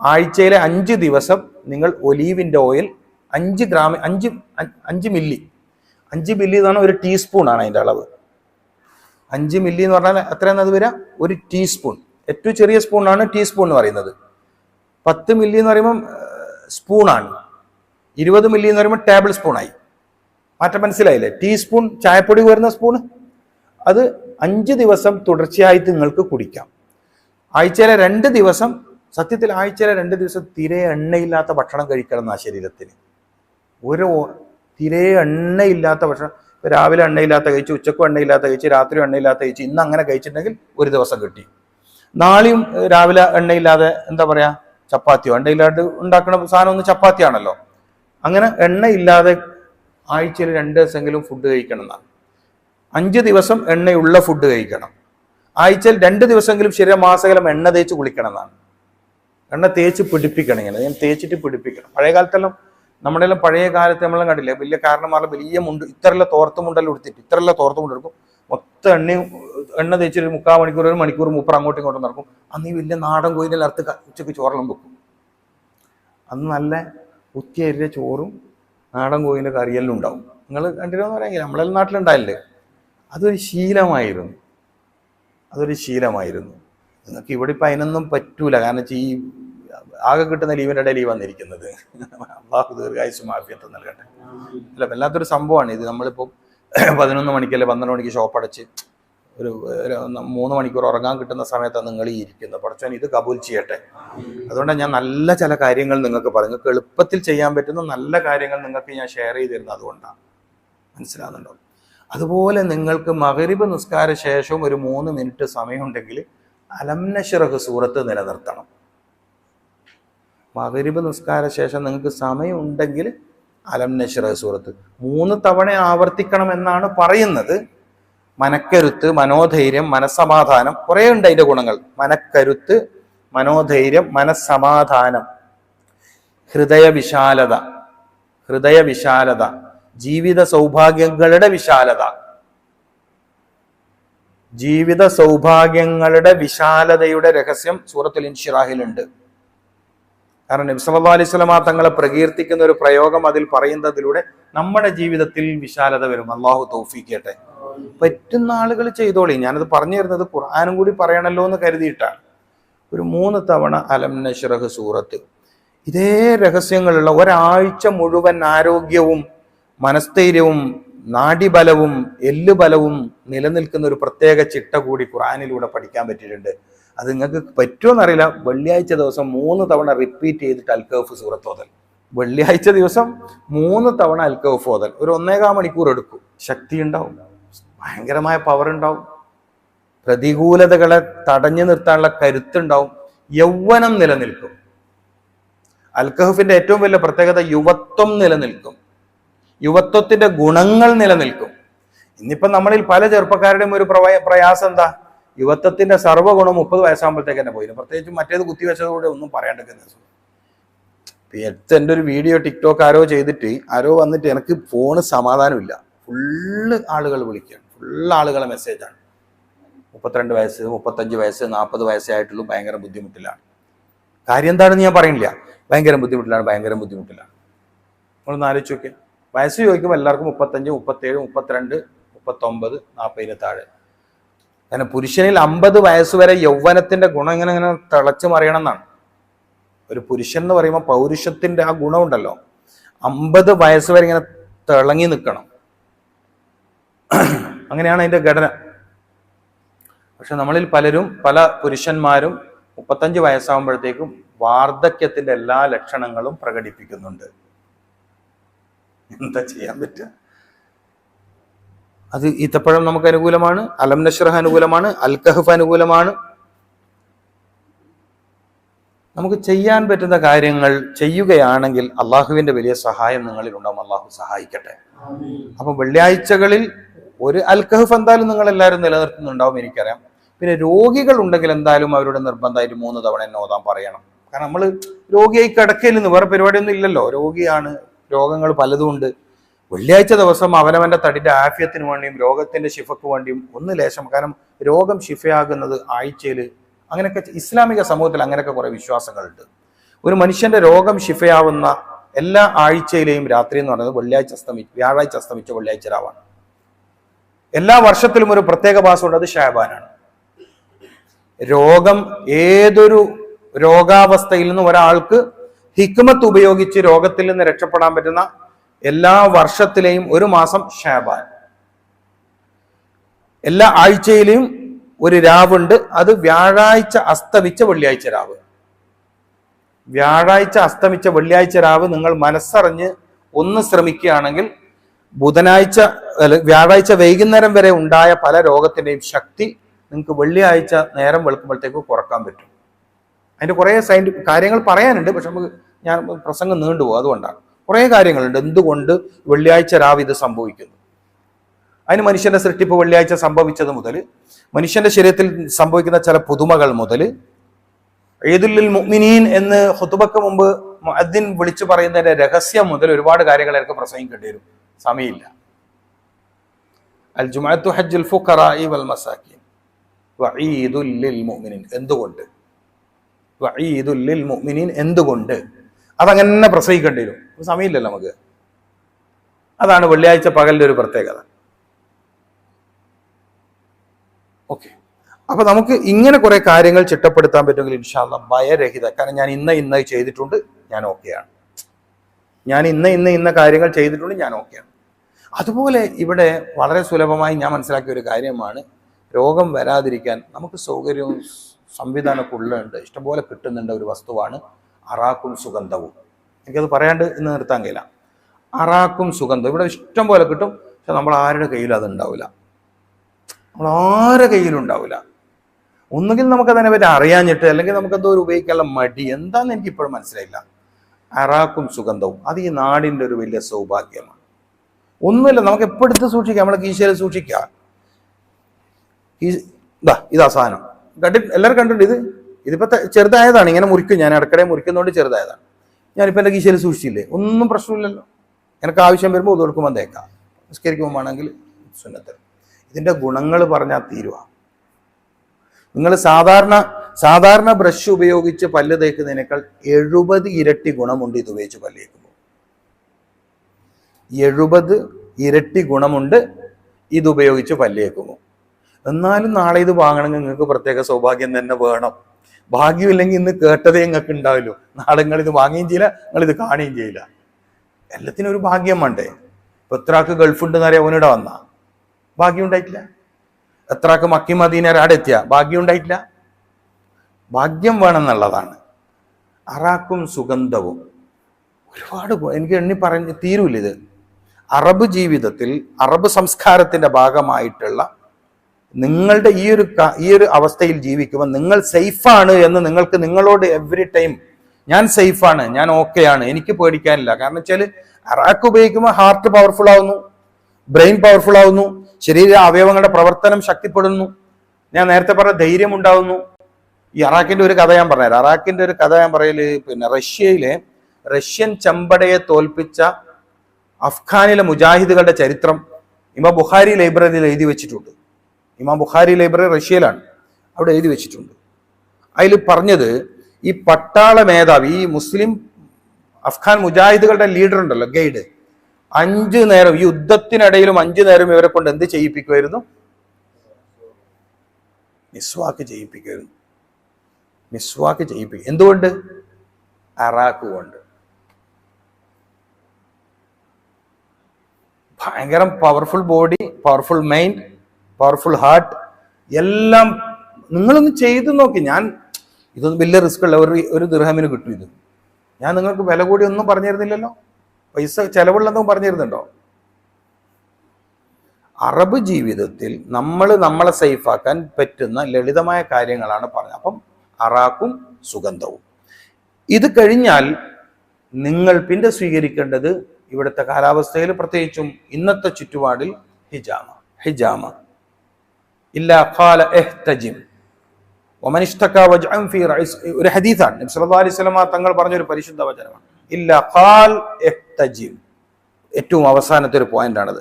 ആഴ്ചയിലെ അഞ്ച് ദിവസം നിങ്ങൾ ഒലീവിന്റെ ഓയിൽ അഞ്ച് ഗ്രാം അഞ്ച് അഞ്ച് മില്ലി. അഞ്ച് മില്ലി എന്ന് പറഞ്ഞാൽ ഒരു ടീസ്പൂൺ ആണ് അതിന്റെ അളവ്. അഞ്ച് മില്ലി എന്ന് പറഞ്ഞാൽ എത്രയാണ് അത് വരിക? ഒരു ടീസ്പൂൺ. ഏറ്റവും ചെറിയ സ്പൂണാണ് ടീസ്പൂൺ എന്ന് പറയുന്നത്. പത്ത് മില്ലി എന്ന് പറയുമ്പം സ്പൂണാണ് ഇരുപത് മില്ലി എന്ന് പറയുമ്പോൾ ടേബിൾ സ്പൂണായി മാറ്റം മനസ്സിലായില്ലേ? ടീസ്പൂൺ ചായപ്പൊടി വരുന്ന സ്പൂൺ അത് അഞ്ച് ദിവസം തുടർച്ചയായിട്ട് നിങ്ങൾക്ക് കുടിക്കാം. ആഴ്ചയിലെ രണ്ട് ദിവസം സത്യത്തിൽ ആഴ്ചയിലെ രണ്ട് ദിവസം തിരെ എണ്ണയില്ലാത്ത ഭക്ഷണം കഴിക്കണം എന്നാ ശരീരത്തിന്. ഒരു തീരെ എണ്ണയില്ലാത്ത ഭക്ഷണം. രാവിലെ എണ്ണയില്ലാത്ത കഴിച്ച് ഉച്ചക്കും എണ്ണയില്ലാത്ത കഴിച്ച് രാത്രി എണ്ണയില്ലാത്ത കഴിച്ച് ഇന്ന് അങ്ങനെ കഴിച്ചിട്ടുണ്ടെങ്കിൽ ഒരു ദിവസം കിട്ടി. നാളെയും രാവിലെ എണ്ണയില്ലാതെ എന്താ പറയുക ചപ്പാത്തിയോ? എണ്ണയില്ലാണ്ട് ഉണ്ടാക്കുന്ന സാധനം ഒന്ന് ചപ്പാത്തിയാണല്ലോ. അങ്ങനെ എണ്ണയില്ലാതെ ആഴ്ചയിൽ രണ്ട് ദിവസമെങ്കിലും ഫുഡ് കഴിക്കണം എന്നാണ്. അഞ്ച് ദിവസം എണ്ണയുള്ള ഫുഡ് കഴിക്കണം. ആഴ്ചയിൽ രണ്ട് ദിവസമെങ്കിലും ശരീരം മാസകലം എണ്ണ തേച്ച് കുളിക്കണം എന്നാണ്. എണ്ണ തേച്ച് പിടിപ്പിക്കണം ഇങ്ങനെ. ഞാൻ തേച്ചിട്ട് പിടിപ്പിക്കണം. പഴയ കാലത്തെല്ലാം നമ്മുടെ എല്ലാം പഴയ കാലത്ത് നമ്മളെല്ലാം കണ്ടില്ലേ? വലിയ കാരണന്മാരുടെ വലിയ മുണ്ട് ഇത്രയുള്ള തോർത്ത് മുണ്ടെല്ലാം എടുത്തിട്ട് ഇത്രയുള്ള തോർത്ത് മുണ്ട് എടുക്കും. മൊത്തം എണ്ണ എണ്ണ തേച്ചിട്ട് ഒരു മുക്കാൽ മണിക്കൂർ ഒരു മണിക്കൂർ മൂപ്പർ അങ്ങോട്ടും ഇങ്ങോട്ടും നടക്കും. അന്ന് ഈ വലിയ നാടൻ കോയിലെല്ലാം അറുത്ത് ഉച്ചയ്ക്ക് ചോറെല്ലാം വെക്കും. അന്ന് നല്ല ഉത്തിയരിയ ചോറും നാടൻ കോയിന്റെ കറിയെല്ലാം ഉണ്ടാവും. നിങ്ങൾ കണ്ടിരുന്നു പറയാമെങ്കിൽ നമ്മളെല്ലാം നാട്ടിലുണ്ടായില്ലേ? അതൊരു ശീലമായിരുന്നു. അതൊരു ശീലമായിരുന്നു. നിങ്ങൾക്ക് ഇവിടെ ഇപ്പം അതിനൊന്നും പറ്റൂല. കാരണം വെച്ചാൽ ഈ ആകെ കിട്ടുന്ന ലീവിന്റെ ഇടയിൽ വന്നിരിക്കുന്നത്. അള്ളാഹു ദീർഘായുസ് മാഫിയത്ത് നൽകട്ടെ. അല്ല വല്ലാത്തൊരു സംഭവമാണ് ഇത്. നമ്മളിപ്പോൾ പതിനൊന്ന് മണിക്കല്ലേ പന്ത്രണ്ട് മണിക്ക് ഷോപ്പ് അടച്ച് ഒരു മൂന്ന് മണിക്കൂർ ഉറങ്ങാൻ കിട്ടുന്ന സമയത്താണ് നിങ്ങൾ ഈ ഇരിക്കുന്നത്. പഠിച്ചാൽ ഇത് കബൂൽ ചെയ്യട്ടെ. അതുകൊണ്ടാണ് ഞാൻ നല്ല ചില കാര്യങ്ങൾ നിങ്ങൾക്ക് പറഞ്ഞു നിങ്ങൾക്ക് എളുപ്പത്തിൽ ചെയ്യാൻ പറ്റുന്ന നല്ല കാര്യങ്ങൾ നിങ്ങൾക്ക് ഞാൻ ഷെയർ ചെയ്ത് തരുന്നത് അതുകൊണ്ടാണ് മനസ്സിലാകുന്നുണ്ടോ അതുപോലെ നിങ്ങൾക്ക് മകരിബ് നിസ്കാര ശേഷവും ഒരു മൂന്ന് മിനിറ്റ് സമയമുണ്ടെങ്കിൽ അലംനഷിറഹ് സൂറത്ത് നിലനിർത്തണം. മകരിബ് നിസ്കാര ശേഷം നിങ്ങൾക്ക് സമയമുണ്ടെങ്കിൽ അലം നഷിറഹ് സൂറത്ത്. മൂന്ന് തവണ ആവർത്തിക്കണം എന്നാണ് പറയുന്നത്. മനക്കരുത്ത് മനോധൈര്യം മനസ്സമാധാനം കുറേ ഉണ്ട് അതിന്റെ ഗുണങ്ങൾ. മനക്കരുത്ത് മനോധൈര്യം മനസ്സമാധാനം. ഹൃദയ വിശാലത. ഹൃദയ വിശാലത. ജീവിത സൗഭാഗ്യങ്ങളുടെ വിശാലത. ജീവിത സൗഭാഗ്യങ്ങളുടെ വിശാലതയുടെ രഹസ്യം സൂറത്തുൽ ഇൻഷിറാഹിലുണ്ട്. കാരണം അലൈഹി വസല്ലമ തങ്ങളെ പ്രകീർത്തിക്കുന്ന ഒരു പ്രയോഗം അതിൽ പറയുന്നതിലൂടെ നമ്മുടെ ജീവിതത്തിൽ വിശാലത വരും. അള്ളാഹു തൗഫീഖിയട്ടെ പറ്റുന്ന ആളുകൾ ചെയ്തോളി. ഞാനത് പറഞ്ഞു തരുന്നത് ഖുർആാനും കൂടി പറയണല്ലോ എന്ന് കരുതിയിട്ടാണ്. ഒരു മൂന്ന് തവണ അലം നഷ്റഹ് സൂറത്ത്. ഇതേ രഹസ്യങ്ങളുള്ള ഒരാഴ്ച മുഴുവൻ ആരോഗ്യവും മനസ്ഥൈര്യവും നാഡിബലവും എല്ലുബലവും നിലനിൽക്കുന്ന ഒരു പ്രത്യേക ചിട്ട കൂടി ഖുറാനിലൂടെ പഠിക്കാൻ പറ്റിയിട്ടുണ്ട്. അത് നിങ്ങൾക്ക് പറ്റുമെന്നറിയില്ല വെള്ളിയാഴ്ച ദിവസം മൂന്ന് തവണ റിപ്പീറ്റ് ചെയ്തിട്ട് അൽക്കഫ് സൂറത്ത് ഓതൽ. വെള്ളിയാഴ്ച ദിവസം മൂന്ന് തവണ അൽക്കഫ് ഓതൽ. ഒരു ഒന്നേകാൽ മണിക്കൂർ എടുക്കും. ശക്തി ഉണ്ടാവും. ഭയങ്കരമായ പവർ ഉണ്ടാവും. പ്രതികൂലതകളെ തടഞ്ഞു നിർത്താനുള്ള കരുത്തുണ്ടാവും. യൗവനം നിലനിൽക്കും. അൽക്കഹഫിന്റെ ഏറ്റവും വലിയ പ്രത്യേകത യുവത്വം നിലനിൽക്കും. യുവത്വത്തിന്റെ ഗുണങ്ങൾ നിലനിൽക്കും. ഇന്നിപ്പം നമ്മളിൽ പല ചെറുപ്പക്കാരുടെയും ഒരു പ്രയാസം എന്താ? യുവത്വത്തിന്റെ സർവഗുണം മുപ്പത് വയസ്സാകുമ്പോഴത്തേക്ക് തന്നെ പോയില്ല? പ്രത്യേകിച്ച് മറ്റേത് കുത്തിവെച്ചതോടെ ഒന്നും പറയാണ്ടിരിക്കുന്ന എടുത്ത് എന്റെ ഒരു വീഡിയോ ടിക്ടോക്ക് ആരോ ചെയ്തിട്ട് ആരോ വന്നിട്ട് എനിക്ക് ഫോണ് സമാധാനമില്ല. ഫുള്ള് ആളുകൾ വിളിക്കുകയാണ്. ഫുള്ള് ആളുകളെ മെസ്സേജാണ് മുപ്പത്തിരണ്ട് വയസ്സ് മുപ്പത്തഞ്ച് വയസ്സ് നാൽപ്പത് വയസ്സേ ആയിട്ടുള്ളൂ ഭയങ്കര ബുദ്ധിമുട്ടിലാണ്. കാര്യം എന്താണെന്ന് ഞാൻ പറയുന്നില്ല. ഭയങ്കര ബുദ്ധിമുട്ടിലാണ് ഭയങ്കര ബുദ്ധിമുട്ടിലാണ്. നമ്മളൊന്ന് ആലോചിച്ച് നോക്കിയാൽ വയസ്സ് ചോദിക്കുമ്പോൾ എല്ലാവർക്കും മുപ്പത്തഞ്ച് മുപ്പത്തേഴ് മുപ്പത്തിരണ്ട് മുപ്പത്തൊമ്പത് നാൽപ്പതിന് താഴെ അങ്ങനെ പുരുഷനിൽ അമ്പത് വയസ്സ് വരെ യൗവനത്തിന്റെ ഗുണം ഇങ്ങനെ ഇങ്ങനെ തിളച്ചു മറിയണം എന്നാണ് ഒരു പുരുഷൻ എന്ന് പറയുമ്പോൾ പൗരുഷത്തിന്റെ ആ ഗുണമുണ്ടല്ലോ. അമ്പത് വയസ്സ് വരെ ഇങ്ങനെ തിളങ്ങി നിൽക്കണം. അങ്ങനെയാണ് അതിന്റെ ഘടന. പക്ഷെ നമ്മളിൽ പലരും പല പുരുഷന്മാരും മുപ്പത്തഞ്ച് വയസ്സാകുമ്പോഴത്തേക്കും വാർദ്ധക്യത്തിന്റെ എല്ലാ ലക്ഷണങ്ങളും പ്രകടിപ്പിക്കുന്നുണ്ട്. എന്താ ചെയ്യാൻ പറ്റുക? അത് ഈത്തപ്പഴം നമുക്ക് അനുകൂലമാണ് അലം നഷ്റഹ് അനുകൂലമാണ് അൽക്കഹഫ് അനുകൂലമാണ്. നമുക്ക് ചെയ്യാൻ പറ്റുന്ന കാര്യങ്ങൾ ചെയ്യുകയാണെങ്കിൽ അള്ളാഹുവിന്റെ വലിയ സഹായം നിങ്ങളിൽ ഉണ്ടാവും അള്ളാഹു സഹായിക്കട്ടെ. അപ്പൊ വെള്ളിയാഴ്ചകളിൽ ഒരു അൽക്കഹഫ് എന്തായാലും നിങ്ങൾ എല്ലാവരും നിലനിർത്തുന്നുണ്ടാവും എനിക്കറിയാം. പിന്നെ രോഗികൾ ഉണ്ടെങ്കിൽ എന്തായാലും അവരുടെ നിർബന്ധമായിട്ട് മൂന്ന് തവണ എന്നെ പറയണം. കാരണം നമ്മൾ രോഗിയായി നിന്ന് വേറെ പരിപാടിയൊന്നും ഇല്ലല്ലോ. രോഗിയാണ് രോഗങ്ങൾ പലതും ഉണ്ട് വെള്ളിയാഴ്ച ദിവസം അവനവന്റെ തടിന്റെ ആഫ്യത്തിന് വേണ്ടിയും രോഗത്തിന്റെ ശിഫക്ക് വേണ്ടിയും ഒന്ന് ലേശം കാരണം രോഗം ശിഫയാകുന്നത് ആഴ്ചയിൽ അങ്ങനെയൊക്കെ ഇസ്ലാമിക സമൂഹത്തിൽ അങ്ങനെയൊക്കെ കുറെ വിശ്വാസങ്ങളുണ്ട്. ഒരു മനുഷ്യന്റെ രോഗം ശിഫയാവുന്ന എല്ലാ ആഴ്ചയിലെയും രാത്രി എന്ന് പറയുന്നത് വെള്ളിയാഴ്ച അസ്തമി വ്യാഴാഴ്ച അസ്തമിച്ച വെള്ളിയാഴ്ച രാവാണ്. എല്ലാ വർഷത്തിലും ഒരു പ്രത്യേക മാസമുണ്ട് അത് ഷാബാനാണ്. രോഗം ഏതൊരു രോഗാവസ്ഥയിൽ നിന്നും ഒരാൾക്ക് ഹിക്മത്ത് ഉപയോഗിച്ച് രോഗത്തിൽ നിന്ന് രക്ഷപ്പെടാൻ പറ്റുന്ന എല്ലാ വർഷത്തിലെയും ഒരു മാസം ഷാബാൻ എല്ലാ ആഴ്ചയിലെയും ഒരു രാവുണ്ട്. അത് വ്യാഴാഴ്ച അസ്തമിച്ച വെള്ളിയാഴ്ച രാവ്. വ്യാഴാഴ്ച അസ്തമിച്ച വെള്ളിയാഴ്ച രാവ് നിങ്ങൾ മനസ്സറിഞ്ഞ് ഒന്ന് ശ്രമിക്കുകയാണെങ്കിൽ ബുധനാഴ്ച അല്ല വ്യാഴാഴ്ച വൈകുന്നേരം വരെ ഉണ്ടായ പല രോഗത്തിന്റെയും ശക്തി നിങ്ങൾക്ക് വെള്ളിയാഴ്ച നേരം വെളുക്കുമ്പോഴത്തേക്ക് കുറയ്ക്കാൻ പറ്റും. അതിന്റെ കുറേ സൈന്റി കാര്യങ്ങൾ പറയാനുണ്ട് പക്ഷെ നമുക്ക് ഞാൻ പ്രസംഗം നീണ്ടുപോകും അതുകൊണ്ടാണ്. കുറേ കാര്യങ്ങളുണ്ട് എന്തുകൊണ്ട് വെള്ളിയാഴ്ച രാവ് ഇത് സംഭവിക്കുന്നു? അതിന് മനുഷ്യന്റെ സൃഷ്ടിപ്പ് വെള്ളിയാഴ്ച സംഭവിച്ചത് മുതൽ മനുഷ്യന്റെ ശരീരത്തിൽ സംഭവിക്കുന്ന ചില പുതുമകൾ മുതൽ ഏതുല്ലിൽ മുഅ്മിനീൻ എന്ന് ഹുതുബക്ക് മുമ്പ് മുഅദ്ദിൻ വിളിച്ചു പറയുന്നതിന്റെ രഹസ്യം മുതൽ ഒരുപാട് കാര്യങ്ങൾ എനിക്ക് പ്രസംഗിക്കേണ്ടി വരും. സമയമില്ല. അൽ ജുമഅത്തു ഹജ്ജുൽ ഫുഖറാഇ വൽ മസാക്കിൻ വഈദുൽ ലിൽ മുഅ്മിനീൻ. എന്തുകൊണ്ട്? വഈദുൽ ലിൽ മുഅ്മിനീൻ എന്തുകൊണ്ട്? അതങ്ങനെ പ്രസവിക്കേണ്ടി വരും. സമയമില്ലല്ലോ നമുക്ക്. അതാണ് വെള്ളിയാഴ്ച പകലിന്റെ ഒരു പ്രത്യേകത. ഓക്കെ. അപ്പൊ നമുക്ക് ഇങ്ങനെ കുറെ കാര്യങ്ങൾ ചിട്ടപ്പെടുത്താൻ പറ്റുമെങ്കിൽ ഇൻഷാല്ല ഭയരഹിത. കാരണം ഞാൻ ഇന്ന ഇന്ന ചെയ്തിട്ടുണ്ട് ഞാൻ ഓക്കെയാണ് ഞാൻ ഇന്ന ഇന്ന ഇന്ന കാര്യങ്ങൾ ചെയ്തിട്ടുണ്ട് ഞാൻ ഓക്കെയാണ് അതുപോലെ ഇവിടെ വളരെ സുലഭമായി ഞാൻ മനസ്സിലാക്കിയ ഒരു കാര്യമാണ് രോഗം വരാതിരിക്കാൻ നമുക്ക് സൗകര്യവും സംവിധാനമൊക്കെ ഉള്ളുണ്ട് ഇഷ്ടംപോലെ കിട്ടുന്നുണ്ട് ഒരു വസ്തുവാണ് അറാക്കും സുഗന്ധവും. എനിക്കത് പറയാണ്ട് ഇന്ന് നിർത്താൻ കഴിയില്ല. അറാക്കും സുഗന്ധവും. ഇവിടെ ഇഷ്ടം പോലെ കിട്ടും പക്ഷെ നമ്മൾ ആരുടെ കയ്യിലും അത് ഉണ്ടാവില്ല. നമ്മൾ ആരുടെ കയ്യിലും ഉണ്ടാവില്ല. ഒന്നുകിൽ നമുക്ക് അതിനെ പറ്റി അറിയാഞ്ഞിട്ട് അല്ലെങ്കിൽ നമുക്ക് എന്തോ ഒരു ഉപയോഗിക്കാനുള്ള മടി എന്താണെന്ന് എനിക്ക് ഇപ്പോഴും മനസ്സിലായില്ല. അറാക്കും സുഗന്ധവും അത് ഈ നാടിന്റെ ഒരു വലിയ സൗഭാഗ്യമാണ്. ഒന്നുമില്ല നമുക്ക് എപ്പോഴെടുത്ത് സൂക്ഷിക്കാം? നമ്മളെ കീശയിൽ സൂക്ഷിക്കാം. ഈ ഇതാ ഇതാ സാധനം. കണ്ടി എല്ലാവരും കണ്ടിട്ടുണ്ട്. ഇത് ഇതിപ്പോ ചെറുതായതാണ്. ഇങ്ങനെ മുറിക്കും. ഞാൻ ഇടക്കിടെ മുറിക്കുന്നതുകൊണ്ട് ചെറുതായതാണ്. ഞാനിപ്പോൾ എന്റെ കീശയിൽ സൂക്ഷിച്ചില്ലേ? ഒന്നും പ്രശ്നമില്ലല്ലോ. എനിക്ക് ആവശ്യം വരുമ്പോൾ ഇത് കൊടുക്കുമ്പോൾ തേക്കാം നിസ്കരിക്കുമ്പോൾ ആണെങ്കിൽ സുന്നത്ത്. ഇതിന്റെ ഗുണങ്ങൾ പറഞ്ഞാൽ തീരുവ. നിങ്ങൾ സാധാരണ സാധാരണ ബ്രഷ് ഉപയോഗിച്ച് പല്ല് തേക്കുന്നതിനേക്കാൾ എഴുപത് ഇരട്ടി ഗുണമുണ്ട് ഇത് ഉപയോഗിച്ച് പല്ല് തേക്കുമ്പോൾ. എഴുപത് ഇരട്ടി ഗുണമുണ്ട് ഇതുപയോഗിച്ച് പല്ല് എന്നാലും നാളെ ഇത് വാങ്ങണമെങ്കിൽ നിങ്ങൾക്ക് പ്രത്യേക സൗഭാഗ്യം തന്നെ വേണം. ഭാഗ്യമില്ലെങ്കിൽ ഇന്ന് കേട്ടതേ നിങ്ങൾക്ക് ഉണ്ടാവില്ലോ. നാളെ നിങ്ങൾ ഇത് വാങ്ങുകയും ചെയ്യില്ല നിങ്ങൾ ഇത് കാണുകയും ചെയ്യില്ല. എല്ലാത്തിനും ഒരു ഭാഗ്യം വേണ്ടേ? ഇപ്പൊ എത്ര ആൾക്ക് ഗൾഫുണ്ടെന്ന് അറിയാം അവനിടെ വന്ന. ഭാഗ്യം ഉണ്ടായിട്ടില്ല. എത്ര ആൾക്ക് മക്കി മദീന അവിടെ എത്തിയ? ഭാഗ്യം ഉണ്ടായിട്ടില്ല. ഭാഗ്യം വേണമെന്നുള്ളതാണ് അറാക്കും സുഗന്ധവും. ഒരുപാട്. എനിക്ക് എണ്ണി പറഞ്ഞ് തീരൂല്ല ഇത്. അറബ് ജീവിതത്തിൽ അറബ് സംസ്കാരത്തിന്റെ ഭാഗമായിട്ടുള്ള നിങ്ങളുടെ ഈ ഒരു ഈ ഒരു അവസ്ഥയിൽ ജീവിക്കുമ്പോൾ നിങ്ങൾ സേഫാണ് എന്ന് നിങ്ങൾക്ക് നിങ്ങളോട് എവറി ടൈം ഞാൻ സേഫാണ് ഞാൻ ഓക്കെയാണ് എനിക്ക് പേടിക്കാനില്ല. കാരണം വെച്ചാൽ അറാക്ക് ഉപയോഗിക്കുമ്പോൾ ഹാർട്ട് പവർഫുൾ ആവുന്നു ബ്രെയിൻ പവർഫുൾ ആവുന്നു ശരീര അവയവങ്ങളുടെ പ്രവർത്തനം ശക്തിപ്പെടുന്നു. ഞാൻ നേരത്തെ പറഞ്ഞ ധൈര്യം ഉണ്ടാവുന്നു. ഈ അറാക്കിന്റെ ഒരു കഥ ഞാൻ പറഞ്ഞുതരാം. അറാക്കിന്റെ ഒരു കഥ ഞാൻ പറയൽ പിന്നെ റഷ്യയിലെ റഷ്യൻ ചെമ്പടയെ തോൽപ്പിച്ച അഫ്ഗാനിലെ മുജാഹിദുകളുടെ ചരിത്രം ഇമ്മ ബുഹാരി ലൈബ്രറിയിൽ എഴുതി വെച്ചിട്ടുണ്ട്. ഇമാം ബുഖാരി ലൈബ്രറി റഷ്യയിലാണ്. അവിടെ എഴുതി വെച്ചിട്ടുണ്ട്. അതിൽ പറഞ്ഞത് ഈ പട്ടാള മേധാവി ഈ മുസ്ലിം അഫ്ഗാൻ മുജാഹിദുകളുടെ ലീഡർ ഉണ്ടല്ലോ ഗൈഡ്. അഞ്ചു നേരം ഈ യുദ്ധത്തിനിടയിലും അഞ്ചു നേരം ഇവരെ കൊണ്ട് എന്ത് ചെയ്യിപ്പിക്കുമായിരുന്നു മിസ്വാക്ക് ചെയ്യിപ്പിക്കുമായിരുന്നു മിസ്വാക്ക് ചെയ്യിപ്പിക്കും. എന്തുകൊണ്ട്? അറാക്ക് കൊണ്ട്. ഭയങ്കര powerful body powerful mind powerful heart എല്ലാം നിങ്ങളൊന്ന് ചെയ്തു നോക്കി. ഞാൻ ഇതൊന്നും വലിയ റിസ്ക് ഉള്ള ഒരു ഒരു ദൃഹമിന് കിട്ടും ഇത്. ഞാൻ നിങ്ങൾക്ക് വില കൂടി ഒന്നും പറഞ്ഞിരുന്നില്ലല്ലോ. പൈസ ചെലവുള്ളതും പറഞ്ഞിരുന്നുണ്ടോ? അറബ് ജീവിതത്തിൽ നമ്മൾ നമ്മളെ സേഫാക്കാൻ പറ്റുന്ന ലളിതമായ കാര്യങ്ങളാണ് പറഞ്ഞത്. അപ്പം അറാക്കും സുഗന്ധവും. ഇത് കഴിഞ്ഞാൽ നിങ്ങൾ പിന്നെ സ്വീകരിക്കേണ്ടത് ഇവിടുത്തെ കാലാവസ്ഥയിൽ പ്രത്യേകിച്ചും ഇന്നത്തെ ചുറ്റുപാടിൽ ഹിജാമ ഹിജാമ. ഇല്ല ഖാല ഒരു ഹദീസാണ്. തങ്ങൾ പറഞ്ഞ ഒരു പരിശുദ്ധ വചനമാണ്. ഇല്ല ഖാൽ ഏറ്റവും അവസാനത്തെ ഒരു പോയിന്റാണത്